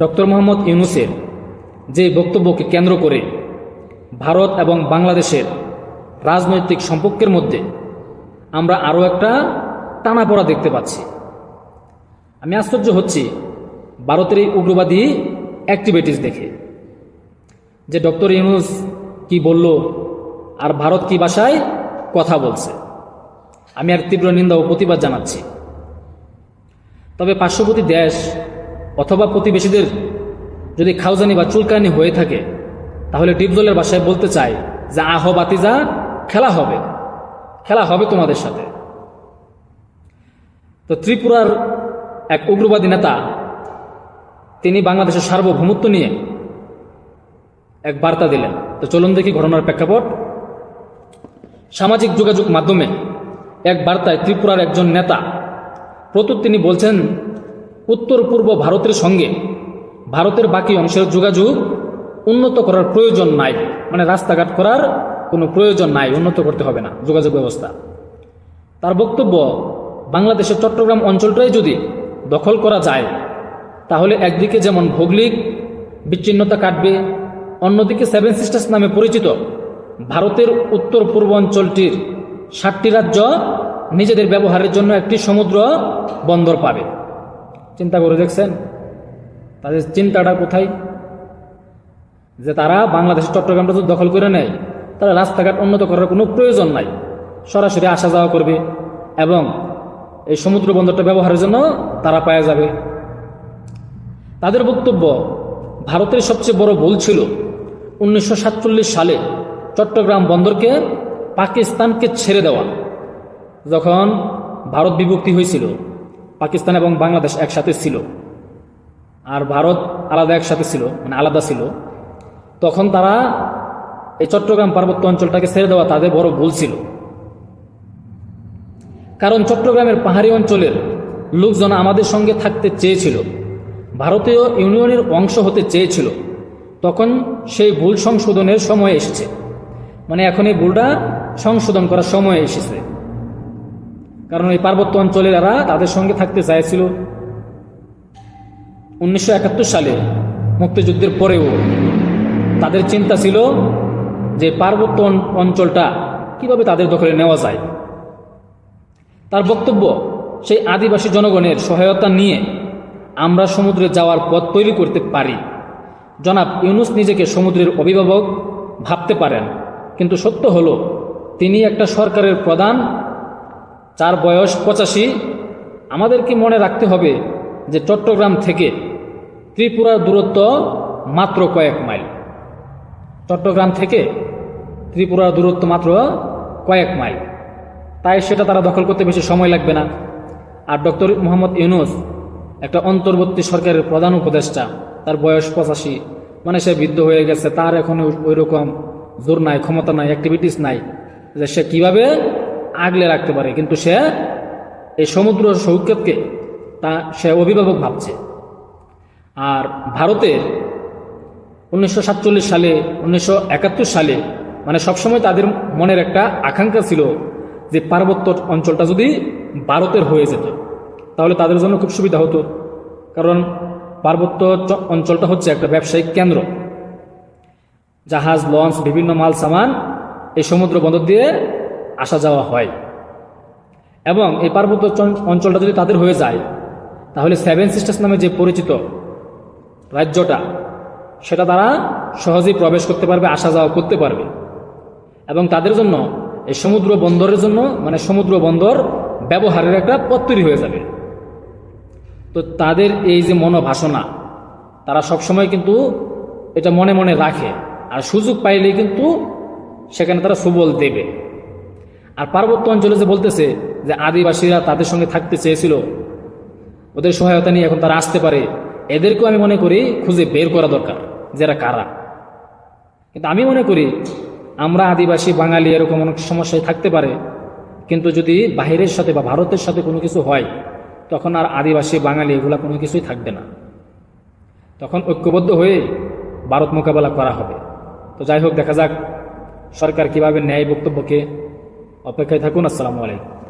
Doctor Mohammad ইউনুসের যে বক্তব্যকে কেন্দ্র করে ভারত এবং বাংলাদেশের রাজনৈতিক সম্পর্কের মধ্যে আমরা আরও একটা টানাপড়া দেখতে পাচ্ছি। আমি আশ্চর্য হচ্ছি ভারতের এই উগ্রবাদী অ্যাক্টিভিটিস দেখে। যে ডক্টর ইউনুস কি বলল আর ভারত কি ভাষায় কথা বলছে। আমি আর তীব্র নিন্দা ও প্রতিবাদ জানাচ্ছি। তবে পার্শ্ববর্তী দেশ অথবা প্রতিবেশীদের যদি খাউজানি বা চুলকানি হয়ে থাকে, তাহলে ডিপজলের ভাষায় বলতে চাই যে আহ বাতিজা, খেলা হবে। খেলা হবে তোমাদের সাথে। তো ত্রিপুরার এক উগ্রবাদী নেতা, তিনি বাংলাদেশের সার্বভৌমত্ব নিয়ে এক বার্তা দিলেন। তো চলুন দেখি ঘটনার প্রেক্ষাপট। সামাজিক যোগাযোগ মাধ্যমে এক বার্তায় ত্রিপুরার একজন নেতা প্রতুত তিনি বলছেন উত্তর পূর্ব ভারতের সঙ্গে ভারতের বাকি অংশের যোগাযোগ উন্নত করার প্রয়োজন নাই। মানে রাস্তাঘাট করার কোনো প্রয়োজন নাই, উন্নত করতে হবে না, যোগাযোগ ব্যবস্থা। তার বক্তব্য, বাংলাদেশের চট্টগ্রাম অঞ্চলটাই যদি দখল করা যায়, তাহলে একদিকে যেমন ভৌগোলিক বিচ্ছিন্নতা কাটবে, অন্যদিকে সেভেন সিস্টার্স নামে পরিচিত ভারতের উত্তর পূর্ব অঞ্চলটির ষাটটি রাজ্য নিজেদের ব্যবহারের জন্য একটি সমুদ্র বন্দর পাবে। চিন্তা করে দেখছেন? তাদের চিন্তাটা কোথায়? যে তারা বাংলাদেশের চট্টগ্রামটা যদি দখল করে নেয়, তাহলে রাস্তাঘাট উন্নত করার কোনো প্রয়োজন নাই। সরাসরি আসা যাওয়া করবে এবং এই সমুদ্র বন্দরটা ব্যবহারের জন্য তারা পাওয়া যাবে। তাদের বক্তব্য ভারতের সবচেয়ে বড় ভুল ছিল উনিশশো সাতচল্লিশ সালে চট্টগ্রাম বন্দরকে পাকিস্তানকে ছেড়ে দেওয়া, যখন ভারত বিভক্তি হয়েছিল। পাকিস্তান এবং বাংলাদেশ একসাথে ছিল। আর ভারত আলাদা একসাথে ছিল মানে আলাদা ছিল। তখন তারা এই চট্টগ্রাম পার্বত্য অঞ্চলটাকে ছেড়ে দেওয়া তাদের বড় ভুল ছিল। কারণ চট্টগ্রামের পাহাড়ি অঞ্চলের লোকজন আমাদের সঙ্গে থাকতে চেয়েছিল, ভারতীয় ইউনিয়নের অংশ হতে চেয়েছিল। তখন সেই ভুল সংশোধনের সময় এসেছে। মানে এখন এই ভুলটা সংশোধন করার সময় এসেছে। কারণ এই পার্বত্য অঞ্চলের এরা তাদের সঙ্গে থাকতে চাইছিল। উনিশশো একাত্তর সালে মুক্তিযুদ্ধের পরেও তাদের চিন্তা ছিল যে পার্বত্য অঞ্চলটা কীভাবে তাদের দখলে নেওয়া যায়। তার বক্তব্য, সেই আদিবাসী জনগণের সহায়তা নিয়ে আমরা সমুদ্রে যাওয়ার পথ তৈরি করতে পারি। জনাব ইউনুস নিজেকে সমুদ্রের অভিভাবক ভাবতে পারেন, কিন্তু সত্য হলো, তিনি একটা সরকারের প্রধান যার বয়স পঁচাশি, আমাদেরকে মনে রাখতে হবে যে চট্টগ্রাম থেকে ত্রিপুরার দূরত্ব মাত্র কয়েক মাইল। চট্টগ্রাম থেকে ত্রিপুরার দূরত্ব মাত্র কয়েক মাইল। তাই সেটা তারা দখল করতে বেশি সময় লাগবে না। আর ডক্টর মোহাম্মদ ইউনুস, একটা অন্তর্বর্তী সরকারের প্রধান উপদেষ্টা, তার বয়স পঁচাশি মানে সে বৃদ্ধ হয়ে গেছে, তার এখন ওই রকম জোর নাই, ক্ষমতা নাই অ্যাক্টিভিটিস নাই, যে সে কীভাবে আগলে রাখতে পারে। কিন্তু সে এই সমুদ্র সৌকেতকে তা সে অভিভাবক ভাবছে। আর ভারতের উনিশশো সালে, উনিশশো একাত্তর সালে মানে সবসময় তাদের মনের একটা আকাঙ্ক্ষা ছিল যে পার্বত্য অঞ্চলটা যদি ভারতের হয়ে যেত, তাহলে তাদের জন্য খুব সুবিধা হতো। কারণ পার্বত্য অঞ্চলটা হচ্ছে একটা ব্যবসায়িক কেন্দ্র। জাহাজ, লঞ্চ, বিভিন্ন মাল সামান এই সমুদ্র বন্দর দিয়ে আসা যাওয়া হয়। এবং এই পার্বত্য অঞ্চলটা যদি তাদের হয়ে যায়, তাহলে সেভেন সিস্টার্স নামে যে পরিচিত রাজ্যটা, সেটা তারা সহজেই প্রবেশ করতে পারবে, আসা যাওয়া করতে পারবে। এবং তাদের জন্য, এই সমুদ্র বন্দরের জন্য মানে সমুদ্র বন্দর ব্যবহারের একটা পথ তৈরি হয়ে যাবে। তো তাদের এই যে মনোভাসনা তারা সবসময় কিন্তু এটা মনে মনে রাখে। আর সুযোগ পাইলেই কিন্তু সেখানে তারা সুবল দেবে। আর পার্বত্য অঞ্চলে যে বলতেছে যে আদিবাসীরা তাদের সঙ্গে থাকতে চেয়েছিল, ওদের সহায়তা নিয়ে এখন তারা আসতে পারে, এদেরকেও আমি মনে করি খুঁজে বের করা দরকার যারা কারা। কিন্তু আমি মনে করি আমরা আদিবাসী বাঙালি এরকম অনেক সমস্যায় থাকতে পারে, কিন্তু যদি বাহিরের সাথে বা ভারতের সাথে কোনো কিছু হয়, তখন আর আদিবাসী বাঙালি এগুলা কোনো কিছুই থাকবে না। তখন ঐক্যবদ্ধ হয়ে ভারত মোকাবেলা করা হবে। তো যাই হোক, দেখা যাক সরকার কীভাবে ন্যায় বক্তব্যকে অপেক্ষায় থাকুন আসসালামু আলাইকুম।